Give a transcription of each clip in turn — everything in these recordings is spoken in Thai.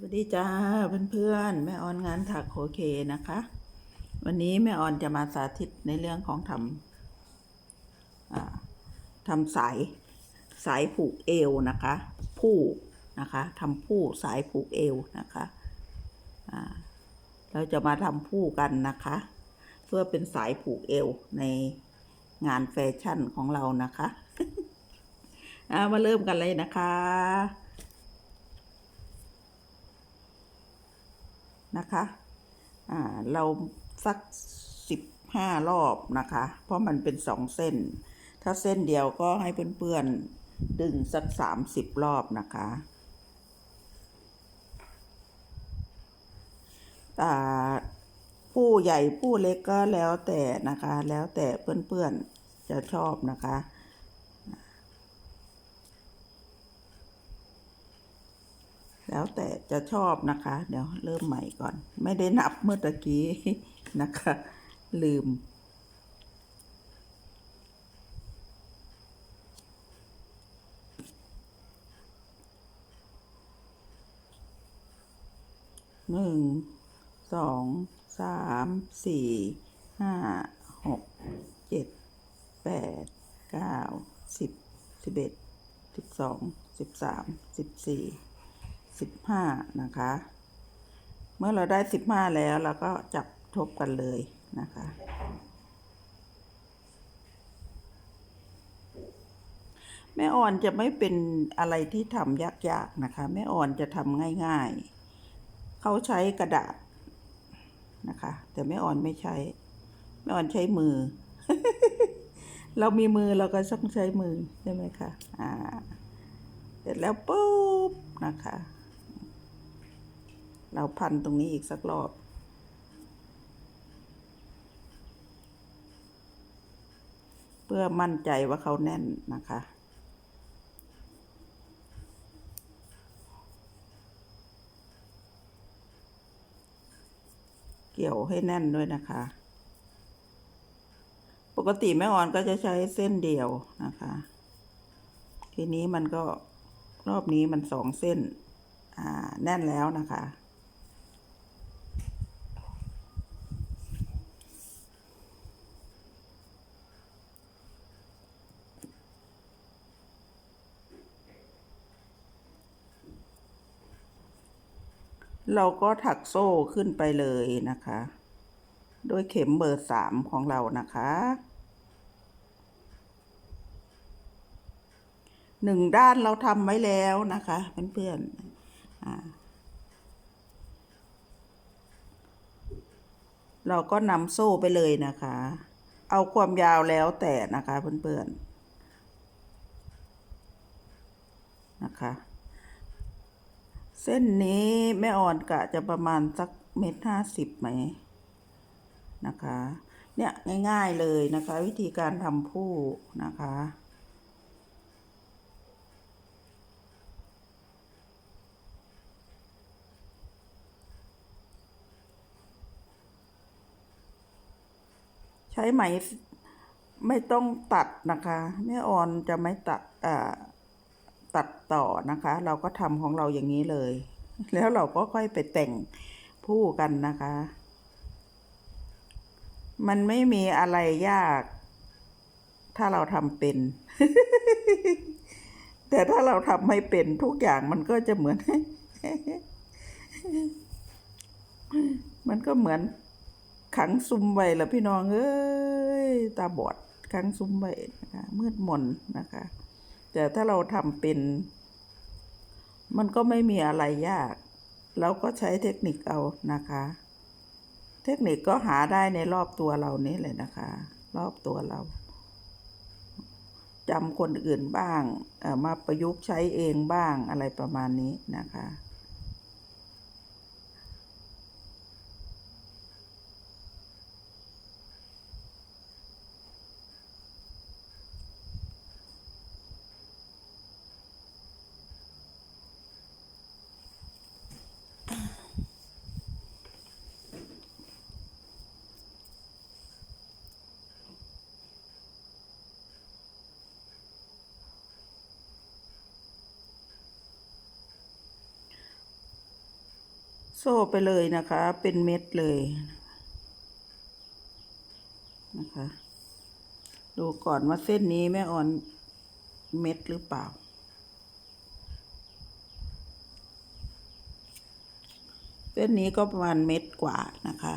สวัสดีจ้าเพื่อนๆแม่ออนงานถักโอเคนะคะ วันนี้แม่ออนจะมาสาธิตในเรื่องของทำทำสายสายผูกเอวนะคะผู้นะคะทำผู้สายผูกเอวนะคะเราจะมาทำผู้กันนะคะ เพื่อเป็นสายผูกเอวในงานแฟชั่นของเรานะคะมาเริ่มกันเลยนะคะ นะคะเราสักสิบห้ารอบนะคะ เพราะมันเป็นสองเส้น ถ้าเส้นเดียวก็ให้เพื่อนๆดึงสักสามสิบรอบนะคะผู้ใหญ่ผู้เล็กก็แล้วแต่นะคะ แล้วแต่เพื่อนๆจะชอบนะคะ แล้วแต่จะชอบนะคะ เดี๋ยวเริ่มใหม่ก่อน ไม่ได้นับเมื่อตะกี้นะคะ ลืม หนึ่ง สอง สาม สี่ ห้า หก เจ็ด แปด เก้า สิบ สิบเอ็ด สิบสอง สิบสาม สิบสี่ สิบห้านะคะ เมื่อเราได้สิบห้าแล้วเราก็จับทบกันเลยนะคะ แม่อ่อนจะไม่เป็นอะไรที่ทำยากๆนะคะ แม่อ่อนจะทำง่ายๆ เขาใช้กระดาษนะคะ แต่แม่อ่อนไม่ใช้ แม่อ่อนใช้มือ เรามีมือเราก็ต้องใช้มือใช่ไหมคะอ่าเสร็จแล้วปุ๊บนะคะ เราพันตรงนี้อีกสักรอบ เพื่อมั่นใจว่าเขาแน่นนะคะ เกี่ยวให้แน่นด้วยนะคะ ปกติแม่อ่อนก็จะใช้เส้นเดียวนะคะ ทีนี้มันก็รอบนี้มันสองเส้น อ่า แน่นแล้วนะคะ เราก็ถักโซ่ขึ้นไปเลยนะคะ ด้วยเข็มเบอร์สามของเรานะคะหนึ่งด้านเราทำไว้แล้วนะคะเพื่อนๆอ่าเราก็นำโซ่ไปเลยนะคะ เอาความยาวแล้วแต่นะคะเพื่อนๆนะคะ เส้นนี้แม่อ่อนกะจะประมาณสักเมตรห้าสิบไหมนะคะ เนี่ยง่ายๆเลยนะคะ วิธีการทำผู้นะคะ ใช้ไหมไม่ต้องตัดนะคะ แม่อ่อนจะไม่ตัดอ่า ตัดต่อนะคะ เราก็ทำของเราอย่างนี้เลย แล้วเราก็ค่อยไปแต่งผู้กันนะคะ มันไม่มีอะไรยาก ถ้าเราทำเป็น แต่ถ้าเราทำไม่เป็นทุกอย่างมันก็จะเหมือน มันก็เหมือนขังซุมไว้ละพี่น้องเอ้ยตาบอดขังซุมไว้นะคะมืดมนนะคะ แต่ถ้าเราทำเป็น มันก็ไม่มีอะไรยาก เราก็ใช้เทคนิคเอานะคะ เทคนิคก็หาได้ในรอบตัวเรานี่เลยนะคะ รอบตัวเราจำคนอื่นบ้างมาประยุกต์ใช้เองบ้างอะไรประมาณนี้นะคะ โซ่ไปเลยนะคะ เป็นเม็ดเลยนะคะ ดูก่อนว่าเส้นนี้แม่อ่อนเม็ดหรือเปล่า เส้นนี้ก็ประมาณเม็ดกว่านะคะ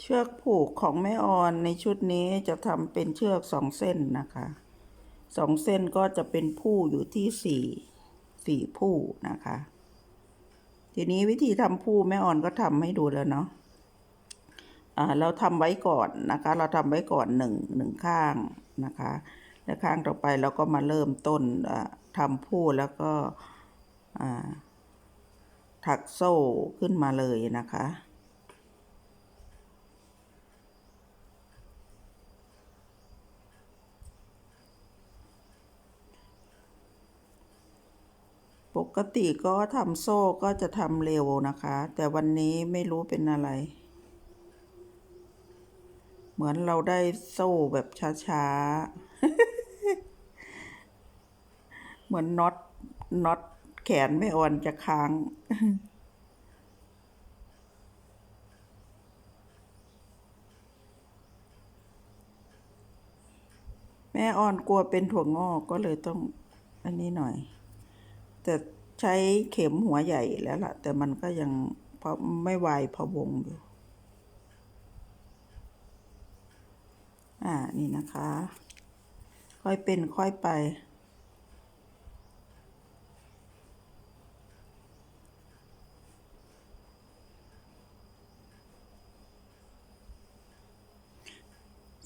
เชือกผูกของแม่ออนในชุดนี้จะทำเป็นเชือกสองเส้นนะคะสองเส้นก็จะเป็นผู้อยู่ที่สี่สี่ผู้นะคะ ทีนี้วิธีทำผู้แม่ออนก็ทำให้ดูแล้วเนาะอ่าเราทำไว้ก่อนนะคะ เราทำไว้ก่อนหนึ่งหนึ่งข้างนะคะแล้วข้างต่อไปเราก็มาเริ่มต้นทำผู้แล้วก็อ่าถักโซ่ขึ้นมาเลยนะคะ กติก็ทำโซ่ก็จะทำเร็วนะคะ แต่วันนี้ไม่รู้เป็นอะไร เหมือนเราได้โซ่แบบช้าๆ เหมือนน็อตน็อตแขนไม่อ่อนจะค้างแม่อ่อนกลัวเป็นถั่วงอกก็เลยต้องอันนี้หน่อย แต่ ใช้เข็มหัวใหญ่แล้วล่ะ แต่มันก็ยังพอไม่ไวายพะวงอยู่ อ่า นี่นะคะ ค่อยเป็นค่อยไป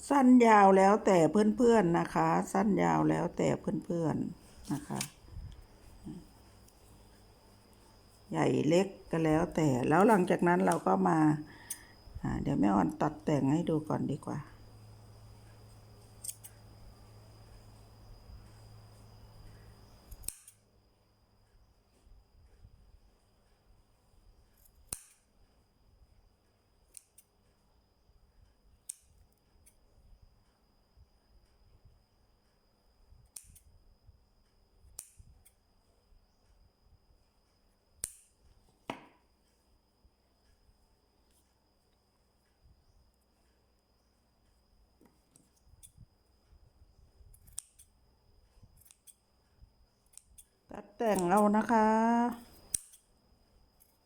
สั้นยาวแล้วแต่เพื่อนๆนะคะ สั้นยาวแล้วแต่เพื่อนๆนะคะ ใหญ่เล็กก็แล้วแต่แล้วหลังจากนั้นเราก็มาเดี๋ยวแม่ออนตัดแต่งให้ดูก่อนดีกว่า แต่งเอานะคะ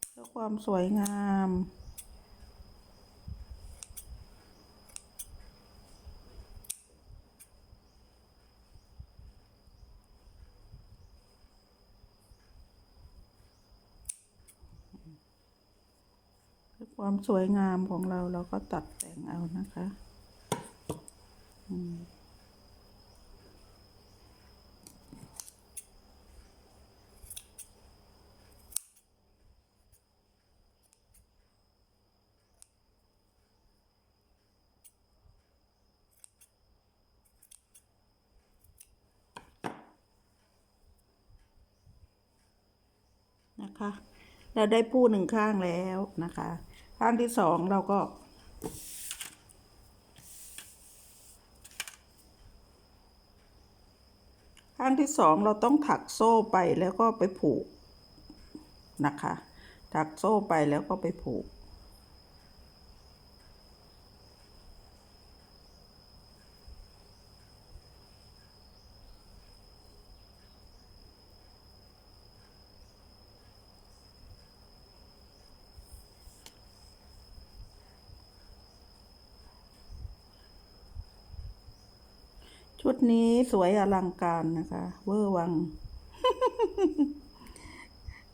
เพื่อความสวยงามเพื่อความสวยงามของเราเราก็ตัดแต่งเอานะคะ อืม นะคะ เราได้ผู้หนึ่งข้างแล้วนะคะ ข้างที่สองเราก็ ข้างที่สองเราต้องถักโซ่ไปแล้วก็ไปผูกนะคะ ถักโซ่ไปแล้วก็ไปผูก ชุดนี้สวยอลังการนะคะ เวอร์วัง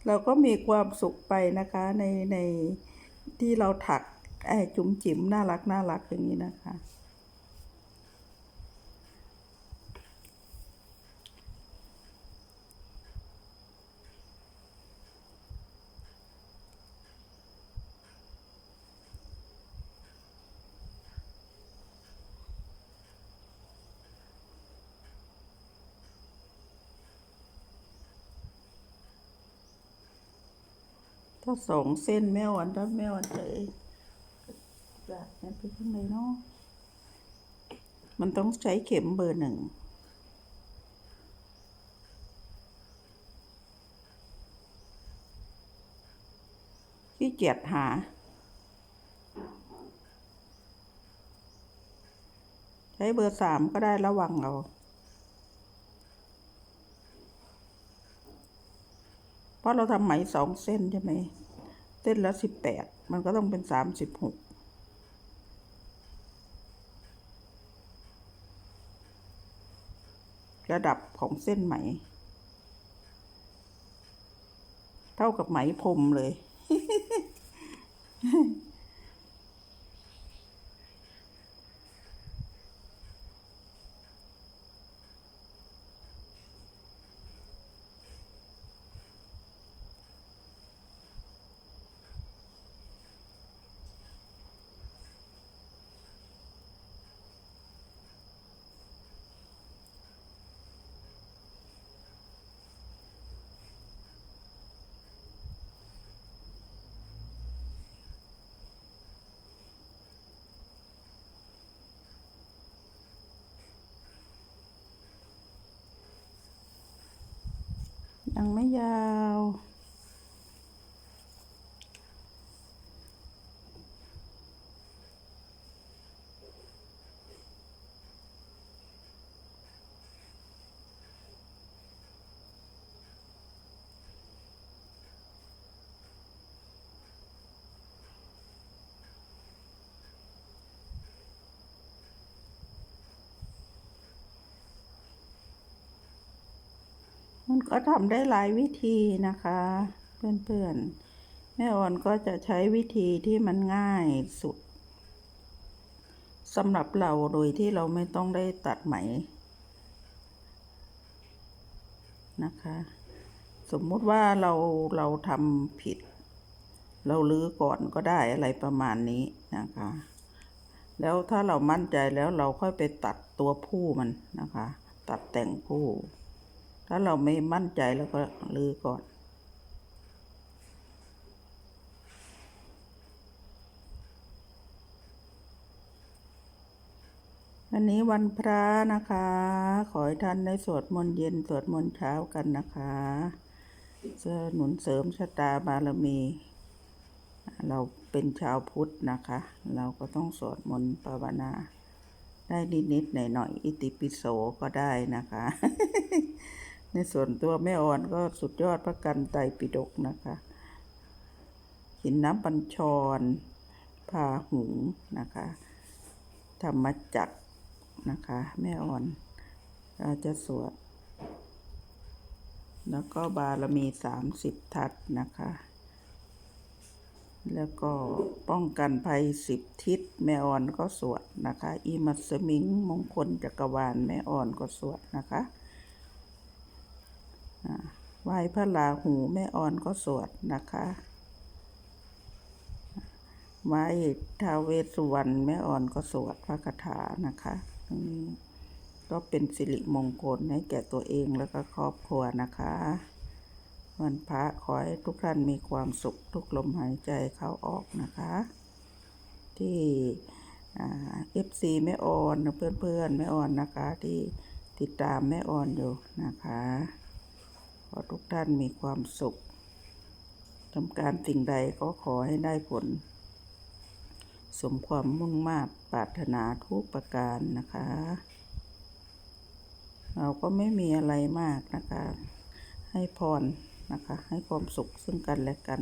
เราก็มีความสุขไปนะคะ ในในที่เราถักไอ้จุ๋มจิ๋มน่ารักน่ารักอย่างนี้นะคะ ถ้าสองเส้นแม่อ่อนถ้าแม่อ่อนจะจะนั่นไปข้างในเนาะมันต้องใช้เข็มเบอร์หนึ่งขี้เกียจหา ใช้เบอร์สามก็ได้ระวังเอา เพ ราะเราทำไหมสองเส้นใช่ไหมเส้นละสิบแปดมันก็ต้องเป็นสามสิบหกระดับของเส้นไหม เท่ากับไหมพรมเลย ไม่ยาว มัน ก็ทำได้หลายวิธีนะคะ เพื่อนๆ แม่ออนก็จะใช้วิธีที่มันง่ายสุดสำหรับเราโดยที่เราไม่ต้องได้ตัดไหมนะคะ สมมุติว่าเราเราทำผิด เราลื้อก่อนก็ได้อะไรประมาณนี้นะคะ แล้วถ้าเรามั่นใจแล้วเราค่อยไปตัดตัวผู้มันนะคะ ตัดแต่งผู้ ถ้าเราไม่มั่นใจแล้วก็ลื้อก่อน อันนี้วันพระนะคะ ขอให้ท่านได้สวดมนต์เย็น สวดมนต์เช้ากันนะคะเพื่อหนุนเสริมชะตาบารมี เราเป็นชาวพุทธนะคะ เราก็ต้องสวดมนต์ภาวนาได้นิดๆหน่อยๆอิติปิโสก็ได้นะคะ ในส่วนตัวแม่อ่อนก็สุดยอดพระกันไตปิฎกนะคะหินน้ำบัญชรพาหุงนะคะธรรมจักรนะคะ แม่อ่อนเราจะสวด แล้วก็บารมีสามสิบทัศนะคะ แล้วก็ป้องกันภัยสิบทิศแม่อ่อนก็สวดนะคะอีมัสมิงมงคลจักรวาลแม่อ่อนก็สวดนะคะ ไหว้พระราหูแม่อ่อนก็สวดนะคะไหว้ท้าวเวสสุวรรณแม่อ่อนก็สวดพระคาถานะคะ ตรงนี้ก็เป็นสิริมงคลให้แก่ตัวเองแล้วก็ครอบครัวนะคะ วันพระขอให้ทุกท่านมีความสุขทุกลมหายใจเข้าออกนะคะ ที่เอฟซีแม่ออนเพื่อนเพื่อนๆแม่อ่อนนะคะ ที่ติดตามแม่อ่อนอยู่นะคะ อทุกท่านมีความสุขทำการสิ่งใดก็ขอให้ได้ผล สมความมุ่งมา่ปรารถนาทุกประการนะคะ เราก็ไม่มีอะไรมากนะคะ ให้พรนะคะ ให้ความสุขซึ่งกันและกัน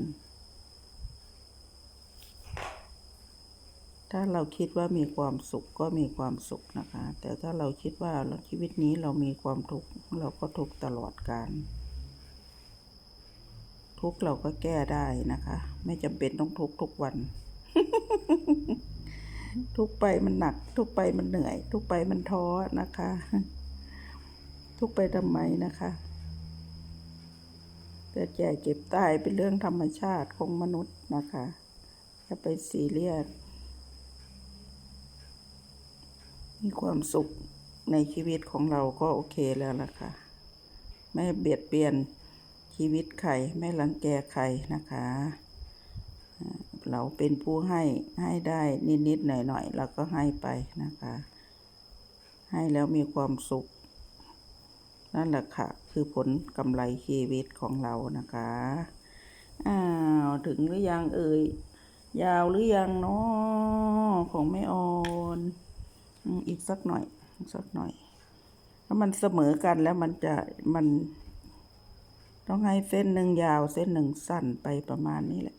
ถ้าเราคิดว่ามีความสุขก็มีความสุขนะคะ แต่ถ้าเราคิดว่าชีวิตนี้เรามีความทุกข์เราก็ทุกข์ตลอดกาล ทุกเราก็แก้ได้นะคะ ไม่จำเป็นต้องทุกทุกวัน ทุกไปมันหนัก ทุกไปมันเหนื่อย ทุกไปมันท้อนะคะ ทุกไปทำไมนะคะเกิดแก่เก็บตายเป็นเรื่องธรรมชาติของมนุษย์นะคะอย่าไปซีเรียสมีความสุขในชีวิตของเราก็โอเคแล้วล่ะค่ะ ไม่เบียดเบียน ชีวิตใครไม่รังแกใครนะคะ เราเป็นผู้ให้ให้ได้นิดๆหน่อยๆเราก็ให้ไปนะคะ ให้แล้วมีความสุข นั่นแหละค่ะ คือผลกำไรชีวิตของเรานะคะอ้าวถึงหรือยังเอ่ยยาวหรือยังเนาะของแม่ออนอีกสักหน่อยสักหน่อยถ้ามันเสมอกันแล้วมันจะมัน ต้องให้เส้นหนึ่งยาวเส้นหนึ่งสั้นไปประมาณนี้แหละ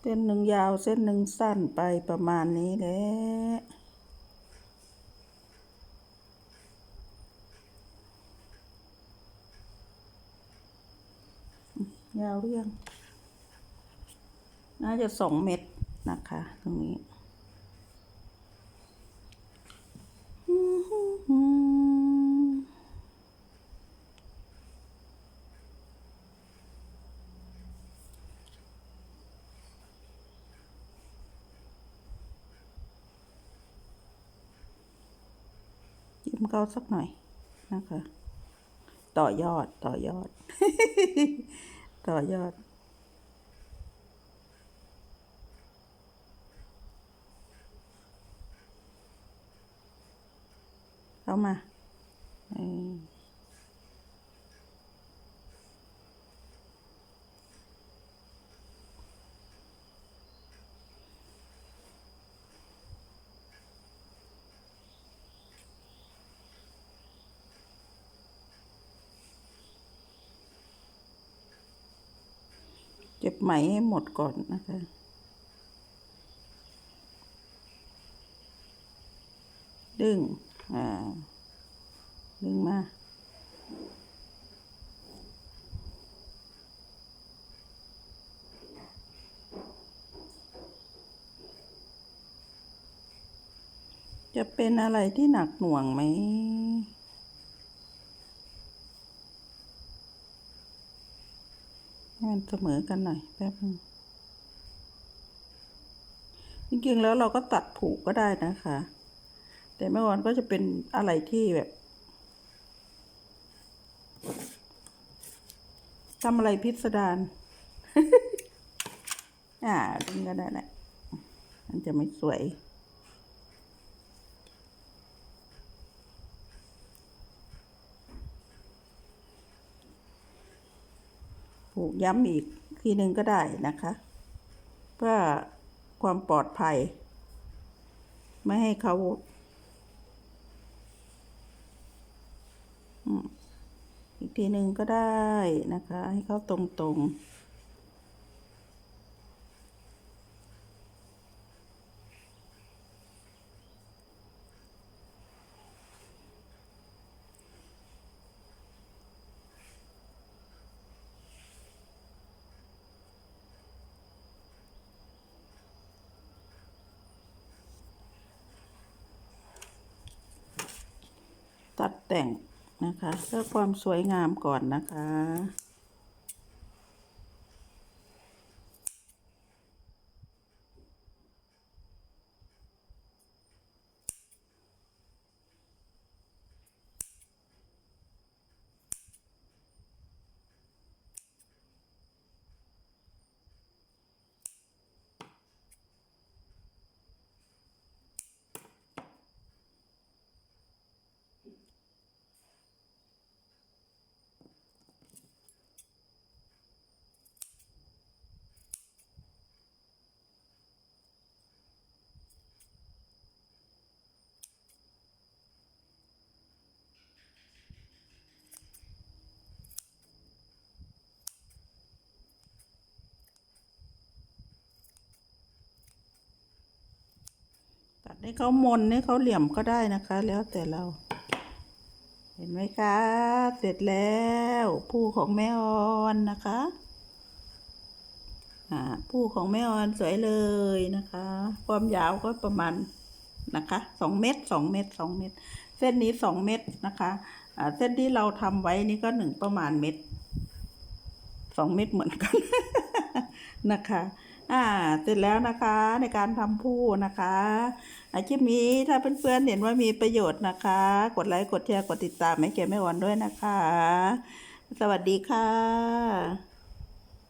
เส้นหนึ่งยาวเส้นหนึ่งสั้นไปประมาณนี้แหละยาวหรืองน่าจะสองเม็ด นะคะ ตรงนี้ ยิ้มเขาสักหน่อยนะคะ ต่อยอดต่อยอด ต่อยอดามาเออเก็บไหมให้หมดก่อนนะคะดึง อ่า ดึงมาจะเป็นอะไรที่หนักหน่วงไหม ให้มันเสมอกันหน่อยแป๊บนึงจริงๆแล้วเราก็ตัดผูกก็ได้นะคะ แต่เมื่อวานก็จะเป็นอะไรที่แบบ ทำอะไรพิสดารอ่าดึงก็ได้แหละมันจะไม่สวย ผูกย้ำอีกทีหนึ่งก็ได้นะคะ เพื่อความปลอดภัย ไม่ให้เขาอืมอีก ทีหนึ่งก็ได้นะคะ ให้เขาตรงๆตัดแต่ง นะคะ เพื่อความสวยงามก่อนนะคะ ตัดให้เขามนให้เขาเหลี่ยมก็ได้นะคะ แล้วแต่เรา เห็นไหมคะ เสร็จแล้วผู้ของแม่ออนนะคะอ่าผู้ของแม่ออนสวยเลยนะคะ ความยาวก็ประมาณนะคะสองเมตรสองเมตรสองเมตร เส้นนี้สองเมตรนะคะอ่าเส้นที่เราทำไว้นี่ก็หนึ่งประมาณเมตรสองเมตรเหมือนกันนะคะ อ่า เสร็จแล้วนะคะในการทำผู้นะคะอาชีพนี้ถ้าเพื่อนๆเห็นว่ามีประโยชน์นะคะ กดไลค์กดแชร์กดติดตามให้แก่แม่ออนด้วยนะคะ สวัสดีค่ะ